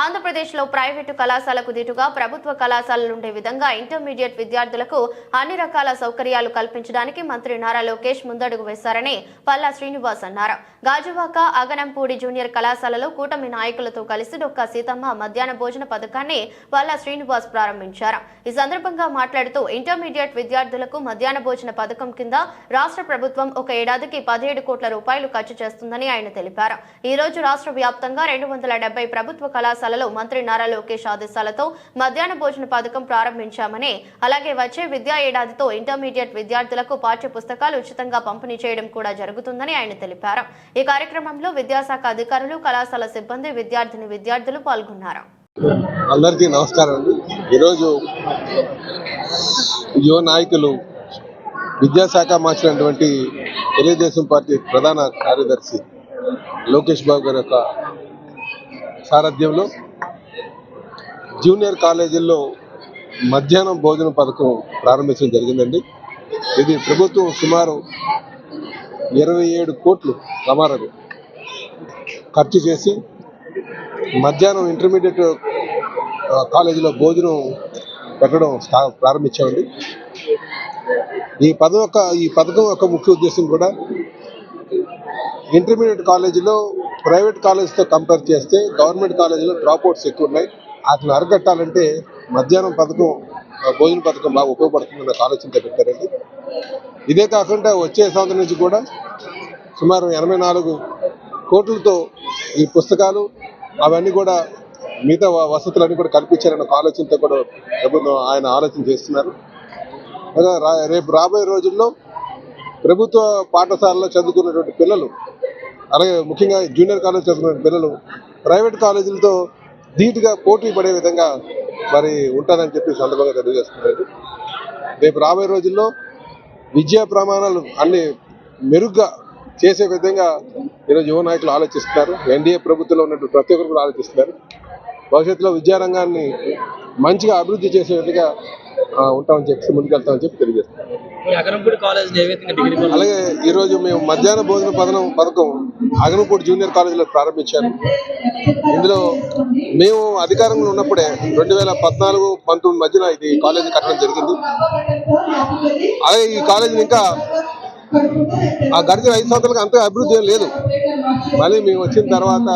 ఆంధ్రప్రదేశ్లో ప్రైవేటు కళాశాలకు దీటుగా ప్రభుత్వ కళాశాలలు ఉండే విధంగా ఇంటర్మీడియట్ విద్యార్థులకు అన్ని రకాల సౌకర్యాలు కల్పించడానికి మంత్రి నారా లోకేష్ ముందడుగు వేశారని పల్లా శ్రీనివాస్ అన్నారు. గాజువాక అగనంపూడి జూనియర్ కళాశాలలో కూటమి నాయకులతో కలిసి డొక్కా సీతమ్మ మధ్యాహ్న భోజన పథకాన్ని పల్లా శ్రీనివాస్ ప్రారంభించారు. ఈ సందర్భంగా మాట్లాడుతూ ఇంటర్మీడియట్ విద్యార్థులకు మధ్యాహ్న భోజన పథకం కింద రాష్ట్ర ప్రభుత్వం ఒక ఏడాదికి పదిహేడు కోట్ల రూపాయలు ఖర్చు చేస్తుందని ఆయన తెలిపారు. ఈ రోజు రాష్ట్ర వ్యాప్తంగా రెండు వందల డెబ్బై ప్రభుత్వ పాఠశాలలో మంత్రి నారా లోకేష్ ఆదేశాలతో మధ్యాహ్న భోజన పథకం ప్రారంభించామని అలాగే వచ్చే విద్యా ఏడాదితో ఇంటర్మీడియట్ విద్యార్థులకు పాఠ్య పుస్తకాలు ఉచితంగా పంపిణీ చేయడం కూడా జరుగుతుందని ఆయన తెలిపారు. ఈ కార్యక్రమంలో విద్యాశాఖ అధికారులు కళాశాల సిబ్బంది విద్యార్థిని విద్యార్థులు పాల్గొన్నారు. అందరికీ నమస్కారం అండి. ఈరోజు యువ నాయకులు విద్యాశాఖ మార్చినటువంటి తెలుగుదేశం పార్టీ ప్రధాన కార్యదర్శి లోకేష్ బాబు గారి యొక్క సారథ్యంలో జూనియర్ కాలేజీల్లో మధ్యాహ్నం భోజన పథకం ప్రారంభించడం జరిగిందండి. ఇది ప్రభుత్వం సుమారు ఇరవై ఏడు కోట్లు సమారకు ఖర్చు చేసి మధ్యాహ్నం ఇంటర్మీడియట్ కాలేజీలో భోజనం పెట్టడం ప్రారంభించామండి. ఈ పదం యొక్క ఈ పథకం యొక్క ముఖ్య ఉద్దేశం కూడా ఇంటర్మీడియట్ కాలేజీలో ప్రైవేట్ కాలేజ్తో కంపేర్ చేస్తే గవర్నమెంట్ కాలేజీలో డ్రాప్ అవుట్స్ ఎక్కువ ఉన్నాయి వాటిని అరగట్టాలంటే మధ్యాహ్నం పథకం భోజన పథకం బాగా ఉపయోగపడుతుందన్న ఆలోచనతో పెట్టారండి. ఇదే కాకుండా వచ్చే సంవత్సరం నుంచి కూడా సుమారు ఎనభై నాలుగు కోట్లతో ఈ పుస్తకాలు అవన్నీ కూడా మిగతా వసతులన్నీ కూడా కల్పించారన్న ఆలోచనతో కూడా ప్రభుత్వం ఆయన ఆలోచన చేస్తున్నారు. రేపు రాబోయే రోజుల్లో ప్రభుత్వ పాఠశాలలో చదువుకున్నటువంటి పిల్లలు అలాగే ముఖ్యంగా జూనియర్ కాలేజ్ చదువుకున్న పిల్లలు ప్రైవేట్ కాలేజీలతో ధీటుగా పోటీ పడే విధంగా మరి ఉంటానని చెప్పి సందర్భంగా తెలియజేస్తున్నారు రేపు రాబోయే రోజుల్లో విద్యా ప్రమాణాలు అన్ని మెరుగ్గా చేసే విధంగా ఈరోజు యువ నాయకులు ఆలోచిస్తున్నారు. ఎన్డీఏ ప్రభుత్వంలో ఉన్నట్టు ప్రతి ఒక్కరు కూడా ఆలోచిస్తున్నారు. భవిష్యత్తులో విద్యారంగాన్ని మంచిగా అభివృద్ధి చేసే విధంగా ఉంటామని చెప్పి ముందుకెళ్తామని చెప్పి తెలియజేస్తున్నారు ఈ అగరంపూడి కాలేజ్ డిగ్రీ అలాగే ఈరోజు మేము మధ్యాహ్న భోజన పథకం పథకం అగనపూడి జూనియర్ కాలేజీలో ప్రారంభించారు. ఇందులో మేము అధికారంలో ఉన్నప్పుడే రెండు వేల పద్నాలుగు పంతొమ్మిది మధ్యన ఇది కాలేజీ కట్టడం జరిగింది. అలాగే ఈ కాలేజీని ఇంకా ఆ గడిచిన ఐదు సంవత్సరాలకు అంతగా అభివృద్ధి ఏం లేదు. మళ్ళీ మేము వచ్చిన తర్వాత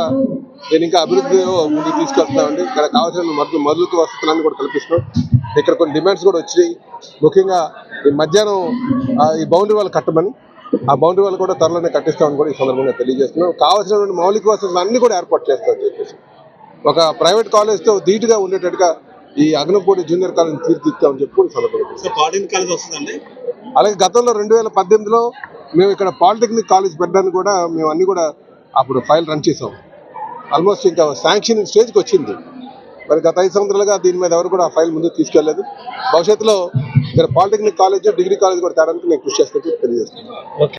నేను ఇంకా అభివృద్ధి ముందుకు తీసుకెళ్తున్నామండి ఇక్కడ కావాల్సిన మొదలు మొదలు వసతులన్నీ కూడా కల్పిస్తున్నాం. ఇక్కడ కొన్ని డిమాండ్స్ కూడా వచ్చినాయి. ముఖ్యంగా ఈ మధ్యాహ్నం ఈ బౌండరీ వాళ్ళు కట్టమని ఆ బౌండరీ వాళ్ళు కూడా త్వరలోనే కట్టిస్తామని కూడా ఈ సందర్భంగా తెలియజేస్తున్నాం కావాల్సినటువంటి మౌలిక వసతులు అన్ని కూడా ఏర్పాటు చేస్తామని చెప్పేసి. ఒక ప్రైవేట్ కాలేజ్తో ధీటుగా ఉండేటట్టుగా ఈ అగ్నపూడి జూనియర్ కాలేజ్ తీర్చిదిద్దామని చెప్పి కూడా సందర్భంగా అలాగే గతంలో రెండు వేల పద్దెనిమిదిలో మేము ఇక్కడ పాలిటెక్నిక్ కాలేజ్ పెట్టడానికి కూడా మేము అన్ని కూడా అప్పుడు ఫైల్ రన్ చేసాం. ఆల్మోస్ట్ ఇంకా శాంక్షన్ స్టేజ్కి వచ్చింది. మరి గత ఐదు సంవత్సరాలుగా దీని మీద ఎవరు కూడా ఆ ఫైల్ ముందుకు తీసుకెళ్ళేదు భవిష్యత్తులో ఇక్కడ పాలిటెక్నిక్ కాలేజ్ డిగ్రీ కాలేజ్ కూడా తేడానికి నేను కృషి చేస్తున్నట్టు తెలియజేస్తున్నాను.